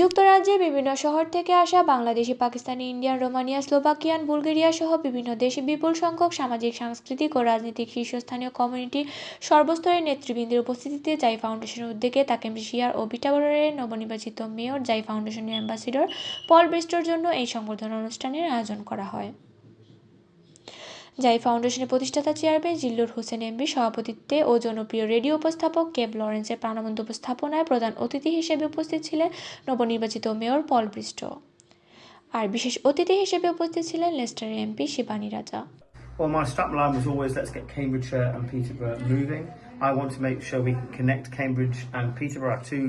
যুক্তরাজ্যের বিভিন্ন শহর থেকে আসা Bangladeshi, Pakistani, Indian, Romania, Slovakian, Bulgaria সহ বিভিন্ন দেশে বিপুল সংখ্যক সামাজিক, সাংস্কৃতিক ও রাজনৈতিক শীর্ষস্থানীয় কমিউনিটি সর্বস্তরের নেতৃবৃন্দের উপস্থিতিতে জাই ফাউন্ডেশনের উদ্যোগে তাকে শিয়ার ও বিটাবরের নবনির্বাচিত মেয়র, জাই ফাউন্ডেশনের অ্যাম্বাসিডর পল ব্রিস্টোর জন্য এই সংবর্ধনা অনুষ্ঠানের আয়োজন করা হয়। জাই ফাউন্ডেশনের প্রতিষ্ঠাতা চেয়ারম্যান জিল্লুর হোসেন এমবি সভাপতিত্বে ও জনপ্রিয় রেডিও উপস্থাপক কেব লরেন্সের প্রাণবন্ত উপস্থাপনায় প্রধান অতিথি হিসেবে উপস্থিত ছিলেন নবনির্বাচিত মেয়র পল ব্রিস্টো আর বিশেষ অতিথি হিসেবে উপস্থিত ছিলেন লেস্টারের এমপি শিবানী রাজা Well, my strapline was always let's get Cambridgeshire and Peterborough moving. I want to make sure we connect Cambridge and Peterborough, our two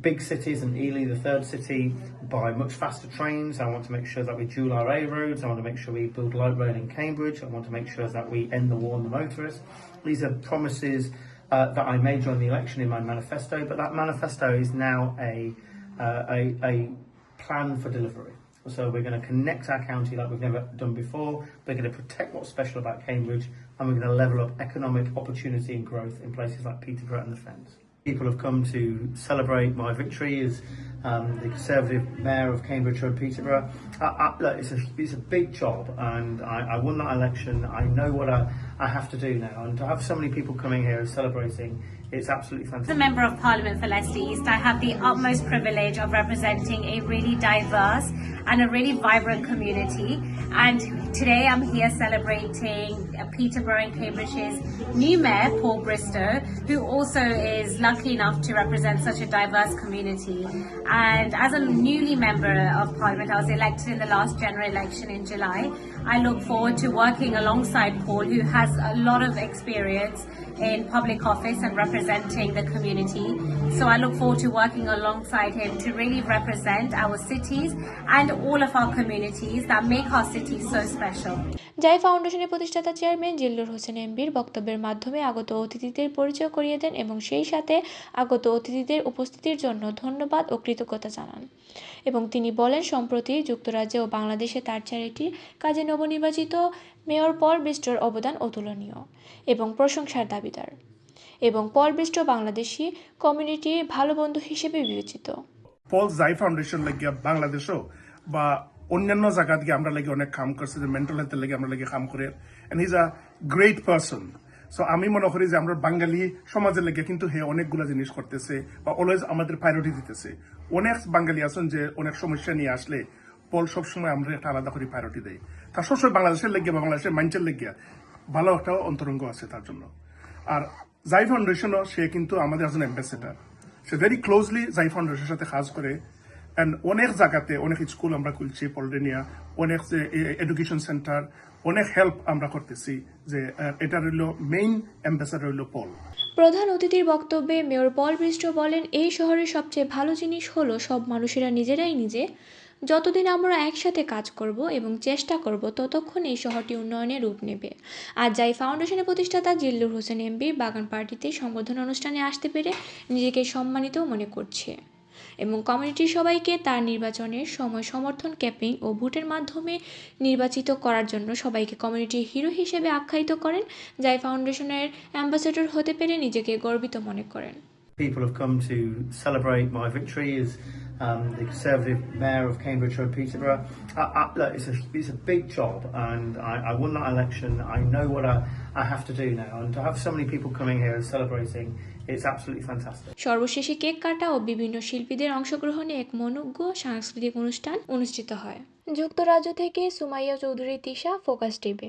big cities, and Ely, the third city, by much faster trains. I want to make sure that we dual our A roads. I want to make sure we build light rail in Cambridge. I want to make sure that we end the war on the motorists. These are promises uh, that I made during the election in my manifesto, but that manifesto is now a, uh, a, a plan for delivery. So we're going to connect our county like we've never done before. We're going to protect what's special about Cambridge, and we're going to level up economic opportunity and growth in places like Peterborough and the Fens. People have come to celebrate my victory as um, the Conservative Mayor of Cambridge and Peterborough. I, I, look, it's a it's a big job, and I, I won that election. I know what I, I have to do now, and to have so many people coming here and celebrating, it's absolutely fantastic. As a Member of Parliament for Leicester East, I have the utmost privilege of representing a really diverse and a really vibrant community. And today I'm here celebrating Peterborough and Cambridge's new mayor, Paul Bristow, who also is lucky enough to represent such a diverse community. And as a newly Member of Parliament, I was elected in the last general election in July. I look forward to working alongside Paul, who has a lot of experience in public office and representing the community. So I look forward to working alongside him to really represent our cities and all of our communities that make our cities so special. জাই ফাউন্ডেশনের প্রতিষ্ঠাতা chairman Zillur Hossain এমবির বক্তব্যের মাধ্যমে আগত অতিথিদের পরিচয় করিয়ে দেন এবং সেই সাথে আগত অতিথিদের উপস্থিতির জন্য ধন্যবাদ ও কৃতজ্ঞতা জানান এবং তিনি বলেন সম্প্রতি যুক্তরাজ্যে ও বাংলাদেশে তার চ্যারিটি কাজে নবনির্বাচিত মেয়র পল বিস্টোর অবদান অতুলনীয় এবং প্রশংসার দাবিদার এবং পল বিস্টো বাংলাদেশি কমিউনিটির ভালো বন্ধু হিসেবে বিবেচিত। পল জাই ফাউন্ডেশন লাগিয়া বাংলাদেশও বা অন্যান্য জায়গা থেকে আমরা লাগি অনেক কাম করছে, যে মেন্টাল হেলথের লাগে আমরা লাগি কাম করে। And his a great person so আমি মনে করি যে আমরা বাঙালি সমাজের লাগে কিন্তু হে অনেকগুলা জিনিস করতেছে বা অলওয়েজ আমাদের প্রায়োরিটি দিতেছে। অনেক বাঙালি আছেন যে অনেক সমস্যা নিয়ে আসলে পল সবসময় আমরা একটা আলাদা করে প্রায়োরিটি দেয়। তার সবসময় বাংলাদেশের লেগে বাংলাদেশের মাইন্ডের লেগিয়া ভালো একটা অন্তরঙ্গ আছে তার জন্য। আর জাই ফাউন্ডেশনও সে কিন্তু আমাদের একজন অ্যাম্বাসেডার সে ভেরি ক্লোজলি জাই ফাউন্ডেশনের সাথে কাজ করে। অ্যান্ড অনেক জায়গাতে অনেক স্কুল আমরা খুলছি পলডেনিয়া অনেক যে এডুকেশন সেন্টার অনেক হেল্প আমরা করতেছি যে এটা রইল মেইন অ্যাম্বাসেডার রইল পল প্রধান অতিথির বক্তব্যে মেয়র পল বৃষ্ট বলেন, এই শহরের সবচেয়ে ভালো জিনিস হলো সব মানুষেরা নিজেরাই নিজে যতদিন আমরা একসাথে কাজ করব এবং চেষ্টা করব, ততক্ষণ এই শহরটি উন্নয়নের রূপ নেবে। আর যাই ফাউন্ডেশনের প্রতিষ্ঠাতা জিল্লুর হোসেন এমবির বাগান পার্টিতে সংবর্ধনা অনুষ্ঠানে আসতে পেরে নিজেকে সম্মানিত মনে করছে এবং কমিউনিটির সবাইকে তার নির্বাচনের সময় সমর্থন ক্যাম্পেইন ও ভোটের মাধ্যমে নির্বাচিত করার জন্য সবাইকে কমিউনিটির হিরো হিসেবে আখ্যায়িত করেন, যাই ফাউন্ডেশনের অ্যাম্বাসেডর হতে পেরে নিজেকে গর্বিত মনে করেন। People have come to celebrate my victory as um, the Conservative Mayor of Cambridge and Peterborough. I, I, look, it's a, it's a big job, and I, I won that election. I know what I, I have to do now, and to have so many people coming here and celebrating, it's absolutely fantastic. সর্বশেষে cake কাটা ও বিভিন্ন শিল্পীদের অংশগ্রহণে এক মনোজ্ঞ সাংস্কৃতিক অনুষ্ঠান অনুষ্ঠিত হয় যুক্তরাজ্য থেকে সুমাইয়া চৌধুরী তিশা ফোকাস টিভি